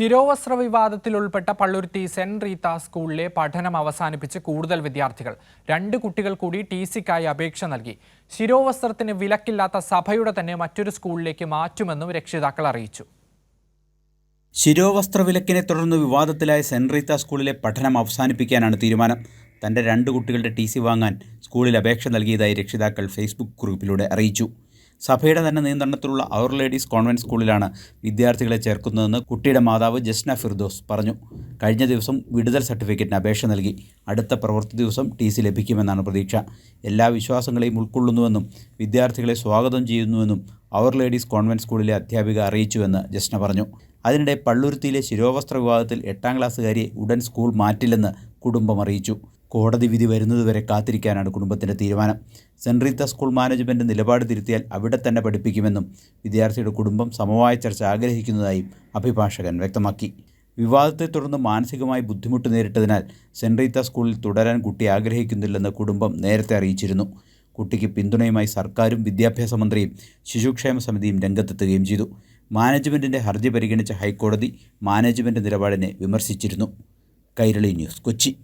ശിരോവസ്ത്ര വിവാദത്തിൽ ഉൾപ്പെട്ട പള്ളുരുത്തി സെന്റ് റീത്ത സ്കൂളിലെ പഠനം അവസാനിപ്പിച്ച് കൂടുതൽ വിദ്യാർത്ഥികൾ. രണ്ട് കുട്ടികൾ കൂടി ടി സിക്കായി അപേക്ഷ നൽകി. ശിരോവസ്ത്രത്തിന് വിലക്കില്ലാത്ത സഭയുടെ തന്നെ മറ്റൊരു സ്കൂളിലേക്ക് മാറ്റുമെന്നും രക്ഷിതാക്കൾ അറിയിച്ചു. ശിരോവസ്ത്ര വിലക്കിനെ തുടർന്ന് വിവാദത്തിലായ സെന്റ് റീത്ത സ്കൂളിലെ പഠനം അവസാനിപ്പിക്കാനാണ് തീരുമാനം. തന്റെ രണ്ട് കുട്ടികളുടെ ടി വാങ്ങാൻ സ്കൂളിൽ അപേക്ഷ നൽകിയതായി രക്ഷിതാക്കൾ ഫേസ്ബുക്ക് കുറിപ്പിലൂടെ അറിയിച്ചു. സഭയുടെ തന്നെ നിയന്ത്രണത്തിലുള്ള അവർ ലേഡീസ് കോൺവെന്റ് സ്കൂളിലാണ് വിദ്യാർത്ഥികളെ ചേർക്കുന്നതെന്ന് കുട്ടിയുടെ മാതാവ് ജസ്ന ഫിർദോസ് പറഞ്ഞു. കഴിഞ്ഞ ദിവസം വിടുതൽ സർട്ടിഫിക്കറ്റിന് അപേക്ഷ നൽകി. അടുത്ത പ്രവൃത്തി ദിവസം ടി സി ലഭിക്കുമെന്നാണ് പ്രതീക്ഷ. എല്ലാ വിശ്വാസങ്ങളെയും ഉൾക്കൊള്ളുന്നുവെന്നും വിദ്യാർത്ഥികളെ സ്വാഗതം ചെയ്യുന്നുവെന്നും അവർ ലേഡീസ് കോൺവെന്റ് സ്കൂളിലെ അധ്യാപിക അറിയിച്ചുവെന്ന് ജസ്ന പറഞ്ഞു. അതിനിടെ പള്ളുരുത്തിയിലെ ശിരോവസ്ത്ര വിവാദത്തിൽ എട്ടാം ക്ലാസ്സുകാരിയെ ഉടൻ സ്കൂൾ മാറ്റില്ലെന്ന് കുടുംബം അറിയിച്ചു. കോടതി വിധി വരുന്നതുവരെ കാത്തിരിക്കാനാണ് കുടുംബത്തിന്റെ തീരുമാനം. സെന്റ് റീത്ത സ്കൂൾ മാനേജ്മെന്റ് നിലപാട് തിരുത്തിയാൽ അവിടെ തന്നെ പഠിപ്പിക്കുമെന്നും വിദ്യാർത്ഥിയുടെ കുടുംബം സമവായ ചർച്ച ആഗ്രഹിക്കുന്നതായും അഭിഭാഷകൻ വ്യക്തമാക്കി. വിവാദത്തെ തുടർന്ന് മാനസികമായി ബുദ്ധിമുട്ട് നേരിട്ടതിനാൽ സെന്റ് റീത്ത സ്കൂളിൽ തുടരാൻ കുട്ടി ആഗ്രഹിക്കുന്നില്ലെന്ന് കുടുംബം നേരത്തെ അറിയിച്ചിരുന്നു. കുട്ടിക്ക് പിന്തുണയുമായി സർക്കാരും വിദ്യാഭ്യാസ മന്ത്രിയും ശിശുക്ഷേമ സമിതിയും രംഗത്തെത്തുകയും ചെയ്തു. മാനേജ്മെന്റിന്റെ ഹർജി പരിഗണിച്ച ഹൈക്കോടതി മാനേജ്മെന്റ് നിലപാടിനെ വിമർശിച്ചിരുന്നു. കൈരളി ന്യൂസ് കൊച്ചി.